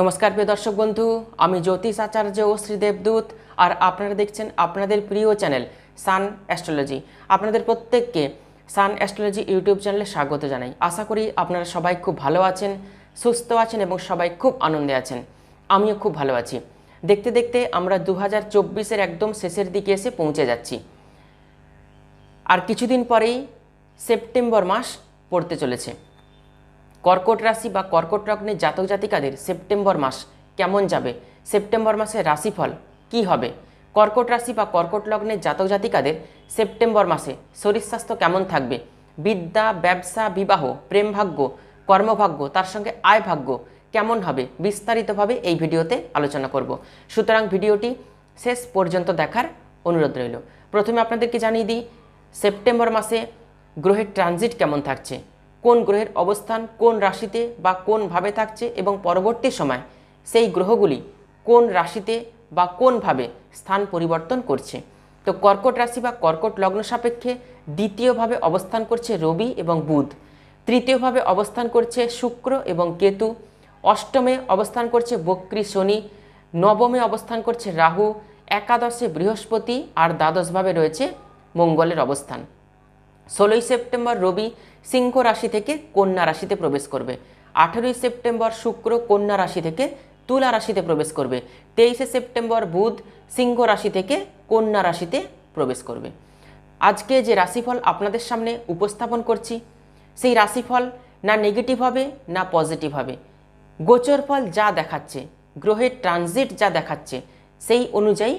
নমস্কার প্রিয় দর্শক বন্ধু, আমি জ্যোতিষ আচার্য ও শ্রীদেবদূত আর আপনারা দেখছেন আপনাদের প্রিয় চ্যানেল সান অ্যাস্ট্রোলজি। আপনাদের প্রত্যেককে সান অ্যাস্ট্রোলজি ইউটিউব চ্যানেলে স্বাগত জানাই। আশা করি আপনারা সবাই খুব ভালো আছেন, সুস্থ আছেন এবং সবাই খুব আনন্দে আছেন। আমিও খুব ভালো আছি। দেখতে দেখতে আমরা দু হাজার একদম শেষের দিকে এসে পৌঁছে যাচ্ছি। আর কিছুদিন পরেই সেপ্টেম্বর মাস পড়তে চলেছে। কর্কট রাশি বা কর্কট লগ্নের জাতক জাতিকাদের সেপ্টেম্বর মাস কেমন যাবে? সেপ্টেম্বর মাসের রাশিফল কি হবে? কর্কট রাশি বা কর্কট লগ্নের জাতক জাতিকাদের সেপ্টেম্বর মাসে শরীর স্বাস্থ্য কেমন থাকবে? বিদ্যা, ব্যবসা, বিবাহ, প্রেম ভাগ্য, কর্মভাগ্য, তার সঙ্গে আয় ভাগ্য কেমন হবে? বিস্তারিতভাবে এই ভিডিওতে আলোচনা করব। সুতরাং ভিডিওটি শেষ পর্যন্ত দেখার অনুরোধ রইল। প্রথমে আপনাদেরকে জানিয়ে দিই, সেপ্টেম্বর মাসে গ্রহের ট্রানজিট কেমন থাকছে? কোন গ্রহের অবস্থান, কোন রাশিতে বা কোন ভাবে থাকছে এবং পরবর্তী সময় সেই গ্রহগুলি কোন রাশিতে বা কোনভাবে স্থান পরিবর্তন করছে। তো কর্কট রাশি বা কর্কট লগ্ন সাপেক্ষে দ্বিতীয়ভাবে অবস্থান করছে রবি এবং বুধ। তৃতীয়ভাবে অবস্থান করছে শুক্র এবং কেতু। অষ্টমে অবস্থান করছে বক্রী শনি। নবমে অবস্থান করছে রাহু। একাদশে বৃহস্পতি আর দ্বাদশভাবে রয়েছে মঙ্গলের অবস্থান। ষোলোই সেপ্টেম্বর রবি সিংহ রাশি থেকে কন্যা রাশিতে প্রবেশ করবে। আঠেরোই সেপ্টেম্বর শুক্র কন্যা রাশি থেকে তুলা রাশিতে প্রবেশ করবে। তেইশে সেপ্টেম্বর বুধ সিংহ রাশি থেকে কন্যা রাশিতে প্রবেশ করবে। আজকে যে রাশিফল আপনাদের সামনে উপস্থাপন করছি, সেই রাশিফল না নেগেটিভ হবে, না পজিটিভ হবে। গোচর ফল যা দেখাচ্ছে, গ্রহের ট্রানজিট যা দেখাচ্ছে, সেই অনুযায়ী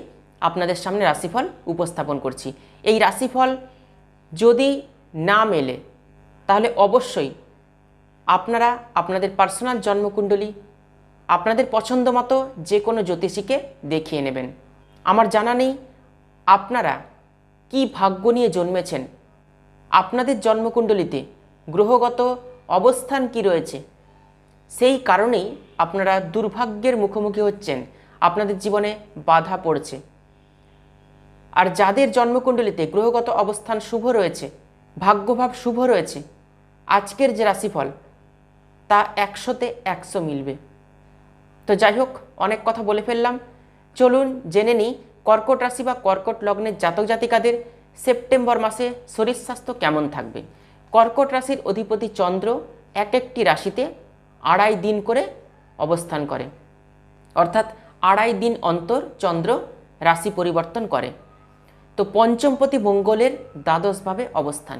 আপনাদের সামনে রাশিফল উপস্থাপন করছি। এই রাশিফল যদি না মেলে, তাহলে অবশ্যই আপনারা আপনাদের পার্সোনাল জন্মকুণ্ডলী, আপনাদের পছন্দ মতো যে কোনো জ্যোতিষীকে দেখিয়ে নেবেন। আমার জানা নেই আপনারা কি ভাগ্য নিয়ে জন্মেছেন। আপনাদের জন্মকুণ্ডলিতে গ্রহগত অবস্থান কি রয়েছে? সেই কারণেই আপনারা দুর্ভাগ্যের মুখোমুখি হচ্ছেন। আপনাদের জীবনে বাধা পড়ছে। আর যাদের জন্মকুণ্ডলিতে গ্রহগত অবস্থান শুভ রয়েছে, ভাগ্যভাব শুভ রয়েছে, আজকের যে রাশিফল, তা একশোতে একশো মিলবে। তো যাই হোক, অনেক কথা বলে ফেললাম। চলুন জেনে নিই, কর্কট রাশি বা কর্কট লগ্নের জাতক জাতিকাদের সেপ্টেম্বর মাসে শরীর স্বাস্থ্য কেমন থাকবে? কর্কট রাশির অধিপতি চন্দ্র এক একটি রাশিতে আড়াই দিন করে অবস্থান করে। অর্থাৎ আড়াই দিন অন্তর চন্দ্র রাশি পরিবর্তন করে। তো পঞ্চমপতি মঙ্গলের দ্বাদশভাবে অবস্থান।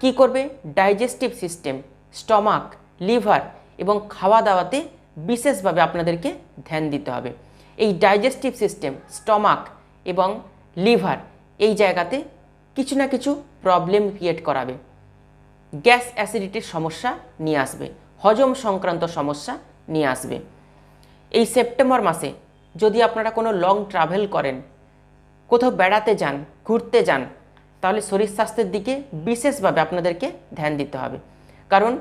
কি করবে? ডাইজেস্টিভ সিস্টেম, স্টমাক, লিভার এবং খাওয়া দাওয়াতে বিশেষভাবে আপনাদেরকে ধ্যান দিতে হবে। এই ডাইজেস্টিভ সিস্টেম, স্টমাক এবং লিভার এই জায়গাতে কিছু না কিছু প্রবলেম ক্রিয়েট করাবে। গ্যাস অ্যাসিডিটির সমস্যা নিয়ে আসবে, হজম সংক্রান্ত সমস্যা নিয়ে আসবে। এই সেপ্টেম্বর মাসে যদি আপনারা কোনো লং ট্রাভেল করেন কোথাও বেড়াতে যান, ঘুরতে যান, তাহলে শরীর স্বাস্থ্যের দিকে বিশেষভাবে আপনাদেরকে ধ্যান দিতে হবে। কারণ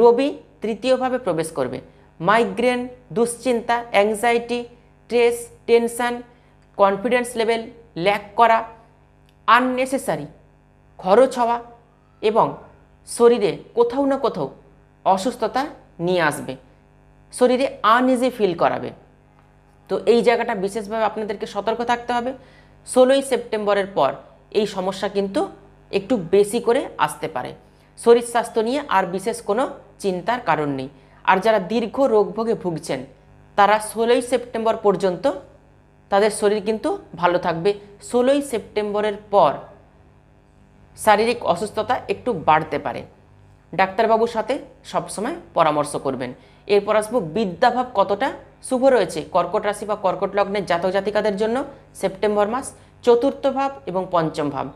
রবি তৃতীয়ভাবে প্রবেশ করবে। মাইগ্রেন, দুশ্চিন্তা anxiety stress tension confidence level lack করা আননেসেসারি খরচ হওয়া এবং শরীরে কোথাও না কোথাও অসুস্থতা নিয়ে আসবে। শরীরে আনইজি ফিল করাবে। তো এই জায়গাটা বিশেষভাবে আপনাদেরকে সতর্ক থাকতে হবে। ষোলোই সেপ্টেম্বরের পর এই সমস্যা কিন্তু একটু বেশি করে আসতে পারে। শরীর স্বাস্থ্য নিয়ে আর বিশেষ কোনো চিন্তার কারণ নেই। আর যারা দীর্ঘ রোগভোগে ভুগছেন, তারা ষোলোই সেপ্টেম্বর পর্যন্ত তাদের শরীর কিন্তু ভালো থাকবে। ষোলোই সেপ্টেম্বরের পর শারীরিক অসুস্থতা একটু বাড়তে পারে। ডাক্তারবাবুর সাথে সবসময় পরামর্শ করবেন। এরপর আসব, বিদ্যাভাব কতটা? শুভ রয়েছে। কর্কট রাশি বা কর্কট লগ্নের জাতক জাতিকাদের জন্য সেপ্টেম্বর মাস চতুর্থ ভাব এবং পঞ্চম ভাব।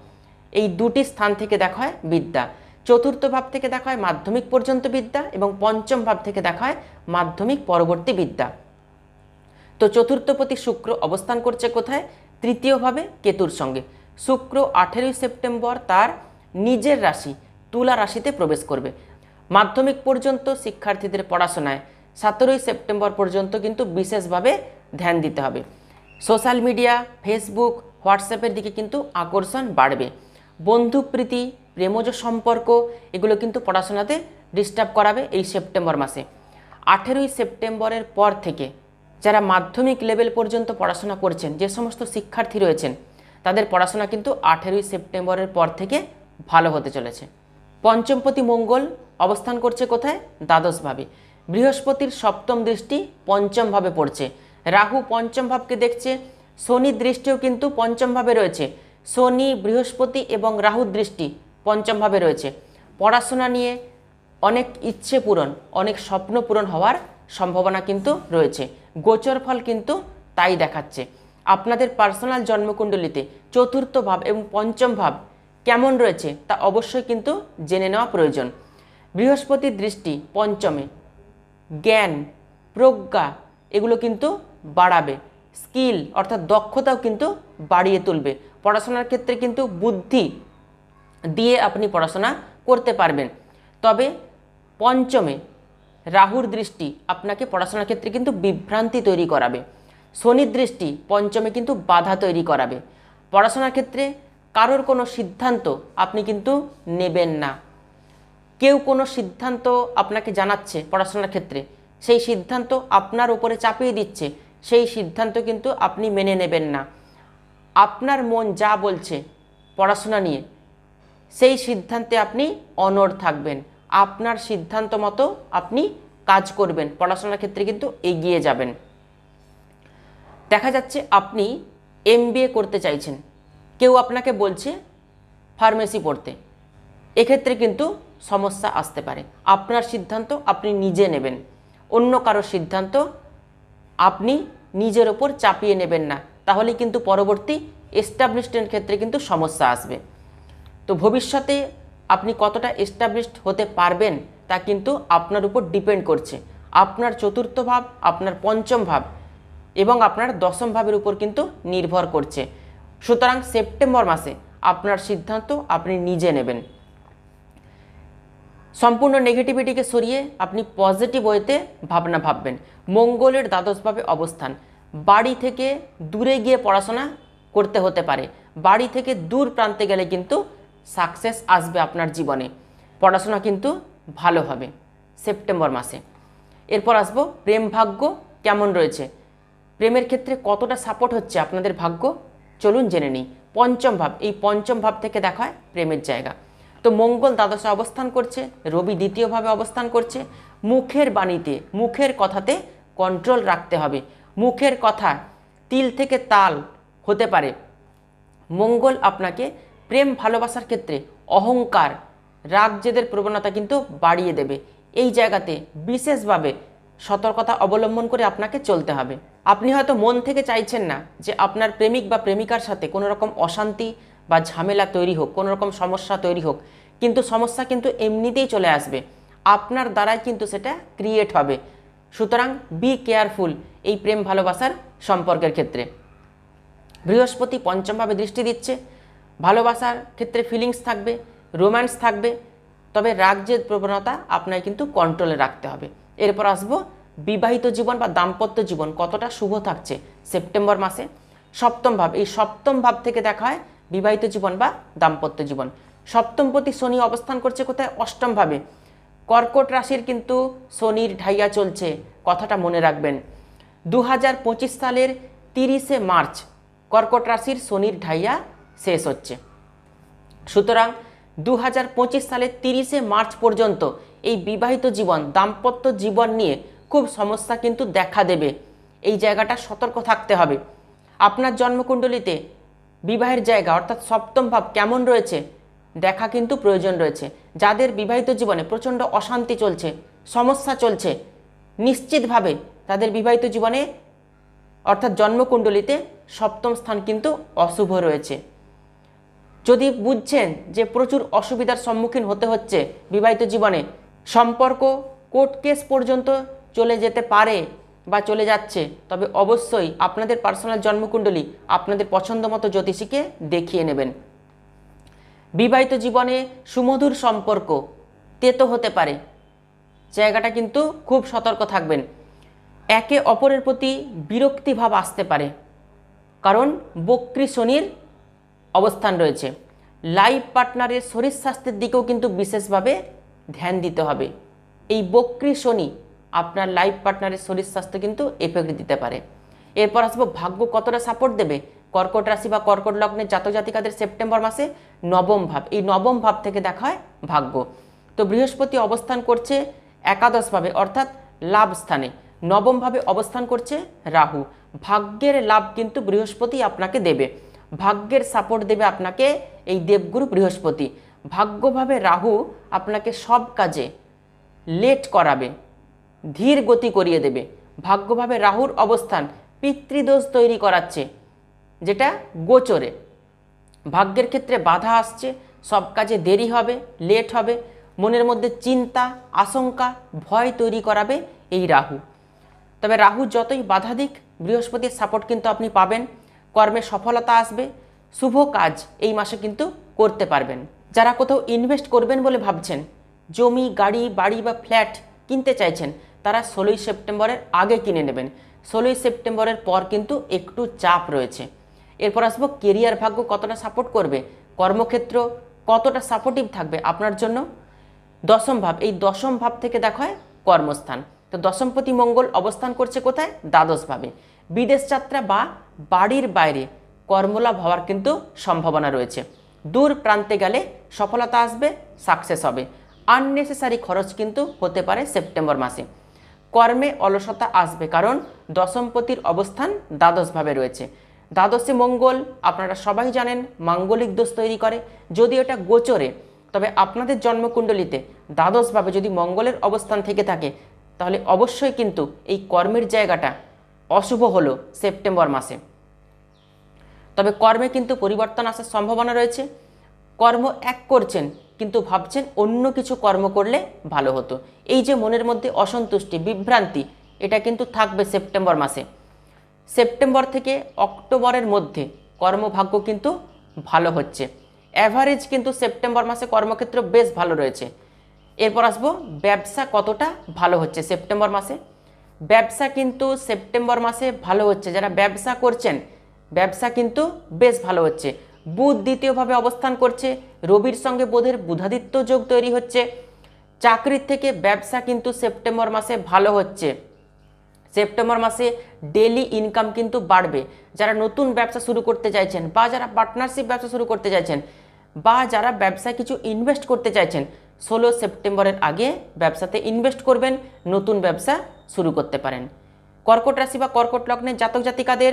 এই দুটি স্থান থেকে দেখা হয় বিদ্যা। চতুর্থ ভাব থেকে দেখা হয় মাধ্যমিক পর্যন্ত বিদ্যা এবং পঞ্চম ভাব থেকে দেখা হয় মাধ্যমিক পরবর্তী বিদ্যা। তো চতুর্থপতি শুক্র অবস্থান করছে কোথায়? তৃতীয়ভাবে কেতুর সঙ্গে। শুক্র আঠেরোই সেপ্টেম্বর তার নিজের রাশি। তুলা রাশিতে প্রবেশ করবে। মাধ্যমিক পর্যন্ত শিক্ষার্থীদের পড়াশোনায়। সতেরোই সেপ্টেম্বর পর্যন্ত কিন্তু বিশেষভাবে ধ্যান দিতে হবে। সোশ্যাল মিডিয়া, ফেসবুক, হোয়াটসঅ্যাপের দিকে কিন্তু আকর্ষণ বাড়বে। বন্ধুপ্রীতি, প্রেমজ সম্পর্ক, এগুলো কিন্তু পড়াশোনাতে ডিস্টার্ব করাবে এই সেপ্টেম্বর মাসে। আঠেরোই সেপ্টেম্বরের পর থেকে যারা মাধ্যমিক লেভেল পর্যন্ত পড়াশোনা করছেন, যে সমস্ত শিক্ষার্থী রয়েছেন, তাদের পড়াশোনা কিন্তু আঠেরোই সেপ্টেম্বরের পর থেকে ভালো হতে চলেছে। পঞ্চমপতি মঙ্গল অবস্থান করছে কোথায়? দ্বাদশভাবে। বৃহস্পতির সপ্তম দৃষ্টি পঞ্চম ভাবে পড়ছে। রাহু পঞ্চম ভাবকে দেখছে। শনি দৃষ্টিও কিন্তু পঞ্চম ভাবে রয়েছে। শনি, বৃহস্পতি এবং রাহু দৃষ্টি পঞ্চম ভাবে রয়েছে। পড়াশোনা নিয়ে অনেক ইচ্ছে পূরণ, অনেক স্বপ্ন পূরণ হওয়ার সম্ভাবনা কিন্তু রয়েছে। গোচর ফল কিন্তু তাই দেখাচ্ছে। আপনাদের পার্সোনাল জন্মকুণ্ডলিতে চতুর্থ ভাব এবং পঞ্চম ভাব কেমন রয়েছে তা অবশ্যই কিন্তু জেনে নেওয়া প্রয়োজন। বৃহস্পতির দৃষ্টি পঞ্চমে। জ্ঞান, প্রজ্ঞা, এগুলো কিন্তু বাড়াবে। স্কিল, অর্থাৎ দক্ষতাও কিন্তু বাড়িয়ে তুলবে। পড়াশোনার ক্ষেত্রে কিন্তু বুদ্ধি দিয়ে আপনি পড়াশোনা করতে পারবেন। তবে পঞ্চমে রাহুর দৃষ্টি আপনাকে পড়াশোনার ক্ষেত্রে কিন্তু বিভ্রান্তি তৈরি করাবে। শনির দৃষ্টি পঞ্চমে কিন্তু বাধা তৈরি করাবে। পড়াশোনার ক্ষেত্রে কারোর কোনো সিদ্ধান্ত আপনি কিন্তু নেবেন না। কেউ কোনো সিদ্ধান্ত আপনাকে জানাচ্ছে পড়াশোনার ক্ষেত্রে, সেই সিদ্ধান্ত আপনার উপরে চাপিয়ে দিচ্ছে, সেই সিদ্ধান্ত কিন্তু আপনি মেনে নেবেন না। আপনার মন যা বলছে পড়াশোনা নিয়ে, সেই সিদ্ধান্তে আপনি অনড় থাকবেন। আপনার সিদ্ধান্ত মতো আপনি কাজ করবেন, পড়াশোনার ক্ষেত্রে কিন্তু এগিয়ে যাবেন। দেখা যাচ্ছে আপনি এম করতে চাইছেন। কেউ আপনাকে বলছে ফার্মেসি পড়তে। এক্ষেত্রে কিন্তু সমস্যা আসতে পারে। আপনার সিদ্ধান্ত আপনি নিজে নেবেন। অন্য কারোর সিদ্ধান্ত আপনি নিজের ওপর চাপিয়ে নেবেন না। তাহলে কিন্তু পরবর্তী এস্টাবলিশমেন্ট ক্ষেত্রে কিন্তু সমস্যা আসবে। তো ভবিষ্যতে আপনি কতটা এস্টাবলিশড হতে পারবেন তা কিন্তু আপনার উপর ডিপেন্ড করছে। আপনার চতুর্থ ভাব, আপনার পঞ্চম ভাব এবং আপনার দশম ভাবের উপর কিন্তু নির্ভর করছে। সুতরাং সেপ্টেম্বর মাসে আপনার সিদ্ধান্ত আপনি নিজে নেবেন। সম্পূর্ণ নেগেটিভিটিকে সরিয়ে আপনি পজিটিভ ওয়েতে ভাবনা ভাববেন। মঙ্গলের দ্বাদশভাবে অবস্থান। বাড়ি থেকে দূরে গিয়ে পড়াশোনা করতে হতে পারে। বাড়ি থেকে দূর প্রান্তে গেলে কিন্তু সাকসেস আসবে আপনার জীবনে। পড়াশোনা কিন্তু ভালো হবে সেপ্টেম্বর মাসে। এরপর আসব প্রেম ভাগ্য কেমন রয়েছে? প্রেমের ক্ষেত্রে কতটা সাপোর্ট হচ্ছে আপনাদের ভাগ্য? চলুন জেনে নিই। পঞ্চম ভাব, এই পঞ্চম ভাব থেকে দেখা হয় প্রেমের জায়গা। তো মঙ্গল দ্বাদশে অবস্থান করছে, রবি দ্বিতীয়ভাবে অবস্থান করছে। মুখের বাণীতে, মুখের কথাতে কন্ট্রোল রাখতে হবে। মুখের কথা তিল থেকে তাল হতে পারে। মঙ্গল আপনাকে প্রেম ভালোবাসার ক্ষেত্রে অহংকার, রাগ জেদের প্রবণতা কিন্তু বাড়িয়ে দেবে। এই জায়গাতে বিশেষভাবে সতর্কতা অবলম্বন করে আপনাকে চলতে হবে। আপনি হয়তো মন থেকে চাইছেন না যে আপনার প্রেমিক বা প্রেমিকার সাথে কোনো রকম অশান্তি বা ঝামেলা তৈরি হোক, কোনো রকম সমস্যা তৈরি হোক। কিন্তু সমস্যা কিন্তু এমনিতেই চলে আসবে। আপনার দ্বারাই কিন্তু সেটা ক্রিয়েট হবে। সুতরাং বি কেয়ারফুল এই প্রেম ভালোবাসার সম্পর্কের ক্ষেত্রে। বৃহস্পতি পঞ্চমভাবে দৃষ্টি দিচ্ছে। ভালোবাসার ক্ষেত্রে ফিলিংস থাকবে রোম্যান্স থাকবে। তবে রাগজেদ প্রবণতা আপনাকে কিন্তু কন্ট্রোলে রাখতে হবে। এরপর আসব বিবাহিত জীবন বা দাম্পত্য জীবন, কতটা শুভ থাকছে? সেপ্টেম্বর মাসে সপ্তম ভাব, এই সপ্তম ভাব থেকে দেখা হয় বিবাহিত জীবন বা দাম্পত্য জীবন। সপ্তমপতি শনি অবস্থান করছে কোথায়? অষ্টম ভাবে। কর্কট রাশির কিন্তু শনির ঢাইয়া চলছে, কথাটা মনে রাখবেন। দু হাজার পঁচিশ সালের তিরিশে মার্চ কর্কট রাশির শনির ঢাইয়া শেষ হচ্ছে। সুতরাং দু হাজার পঁচিশ সালের তিরিশে মার্চ পর্যন্ত এই বিবাহিত জীবন, দাম্পত্য জীবন নিয়ে খুব সমস্যা কিন্তু দেখা দেবে। এই জায়গাটা সতর্ক থাকতে হবে। আপনার জন্মকুণ্ডলিতে বিবাহের জায়গা, অর্থাৎ সপ্তম ভাব কেমন রয়েছে, দেখা কিন্তু প্রয়োজন রয়েছে। যাদের বিবাহিত জীবনে প্রচণ্ড অশান্তি চলছে, সমস্যা চলছে, নিশ্চিতভাবে তাদের বিবাহিত জীবনে, অর্থাৎ জন্মকুণ্ডলিতে সপ্তম স্থান কিন্তু অশুভ রয়েছে। যদি বুঝছেন যে প্রচুর অসুবিধার সম্মুখীন হতে হচ্ছে বিবাহিত জীবনে সম্পর্ক কোর্ট কেস পর্যন্ত চলে যেতে পারে বা চলে যাচ্ছে, তবে অবশ্যই আপনাদের পার্সোনাল জন্মকুণ্ডলী আপনাদের পছন্দ মতো জ্যোতিষীকে দেখিয়ে নেবেন। বিবাহিত জীবনে সুমধুর সম্পর্ক তেতো হতে পারে। জায়গাটা কিন্তু খুব সতর্ক থাকবেন। একে অপরের প্রতি বিরক্তিভাব আসতে পারে, কারণ বক্রী শনির অবস্থান রয়েছে। লাইফ পার্টনারের শরীর স্বাস্থ্যের দিকেও কিন্তু বিশেষভাবে ধ্যান দিতে হবে। এই বক্রী শনি আপনার লাইফ পার্টনারের শরীর স্বাস্থ্য কিন্তু এফেক্ট দিতে পারে। এরপর আসব, ভাগ্য কতটা সাপোর্ট দেবে? কর্কট রাশি বা কর্কট লগ্নের জাতক জাতিকাদের সেপ্টেম্বর মাসে নবম ভাব। এই নবম ভাব থেকে দেখা হয় ভাগ্য। তো বৃহস্পতি অবস্থান করছে একাদশভাবে অর্থাৎ লাভ স্থানে। নবমভাবে অবস্থান করছে রাহু। ভাগ্যের লাভ কিন্তু বৃহস্পতি আপনাকে দেবে। ভাগ্যের সাপোর্ট দেবে আপনাকে এই দেবগুরু বৃহস্পতি। ভাগ্যভাবে রাহু আপনাকে সব কাজে লেট করাবে, ধীর গতি করিয়ে দেবে। ভাগ্যভাবে রাহুর অবস্থান পিতৃদোষ তৈরি করাচ্ছে, যেটা গোচরে। ভাগ্যের ক্ষেত্রে বাধা আসছে, সব কাজে দেরি হবে লেট হবে, মনের মধ্যে চিন্তা, আশঙ্কা, ভয় তৈরি করাবে এই রাহু। তবে রাহু যতই বাধা দিক, বৃহস্পতির সাপোর্ট কিন্তু আপনি পাবেন, কর্মে সফলতা আসবে, শুভ কাজ এই মাসে কিন্তু করতে পারবেন। যারা কোথাও ইনভেস্ট করবেন বলে ভাবছেন, জমি, গাড়ি, বাড়ি বা ফ্ল্যাট কিনতে চাইছেন, তারা ষোলোই সেপ্টেম্বরের আগে কিনে নেবেন। ষোলোই সেপ্টেম্বরের পর কিন্তু একটু চাপ রয়েছে। এরপর আসব কেরিয়ার ভাগ্য কতটা সাপোর্ট করবে, কর্মক্ষেত্র কতটা সাপোর্টিভ থাকবে আপনার জন্য? দশম ভাব, এই দশম ভাব থেকে দেখা হয় কর্মস্থান। তো দশমপতি মঙ্গল অবস্থান করছে কোথায়? দ্বাদশ ভাবে। বিদেশ যাত্রা বা বাড়ির বাইরে কর্মলাভ হওয়ার কিন্তু সম্ভাবনা রয়েছে। দূর প্রান্তে গেলে সফলতা আসবে সাকসেস হবে। আননেসেসারি খরচ কিন্তু হতে পারে সেপ্টেম্বর মাসে। কর্মে অলসতা আসবে কারণ দশমপতির অবস্থান দ্বাদশভাবে রয়েছে। দ্বাদশে মঙ্গল, আপনারা সবাই জানেন, মাঙ্গলিক দোষ তৈরি করে। যদি এটা গোচরে, তবে আপনাদের জন্মকুণ্ডলিতে দ্বাদশভাবে যদি মঙ্গলের অবস্থান থেকে থাকে, তাহলে অবশ্যই কিন্তু এই কর্মের জায়গাটা অশুভ হলো সেপ্টেম্বর মাসে। তবে কর্মে কিন্তু পরিবর্তন আসার সম্ভাবনা রয়েছে। কর্ম এক করছেন, কিন্তু ভাবছেন অন্য কিছু কর্ম করলে ভালো হতো। এই যে মনের মধ্যে অসন্তুষ্টি, বিভ্রান্তি, এটা কিন্তু থাকবে সেপ্টেম্বর মাসে। সেপ্টেম্বর থেকে অক্টোবরের মধ্যে কর্মভাগ্য কিন্তু ভালো হচ্ছে। অ্যাভারেজ কিন্তু সেপ্টেম্বর মাসে কর্মক্ষেত্র বেশ ভালো রয়েছে। এরপর আসব, ব্যবসা কতটা ভালো হচ্ছে সেপ্টেম্বর মাসে? ব্যবসা কিন্তু সেপ্টেম্বর মাসে ভালো হচ্ছে। যারা ব্যবসা করছেন ব্যবসা কিন্তু বেশ ভালো হচ্ছে। বুধ দ্বিতীয়ভাবে অবস্থান করছে। রবির সঙ্গে বোধের বুধাদিত্য যোগ তৈরি হচ্ছে। চাকরির থেকে ব্যবসা কিন্তু সেপ্টেম্বর মাসে ভালো হচ্ছে। সেপ্টেম্বর মাসে ডেলি ইনকাম কিন্তু বাড়বে। যারা নতুন ব্যবসা শুরু করতে চাইছেন বা যারা পার্টনারশিপ ব্যবসা শুরু করতে চাইছেন বা যারা ব্যবসায় কিছু ইনভেস্ট করতে চাইছেন, ষোলো সেপ্টেম্বরের আগে ব্যবসাতে ইনভেস্ট করবেন, নতুন ব্যবসা শুরু করতে পারেন। কর্কট রাশি বা কর্কট লগ্নের জাতক জাতিকাদের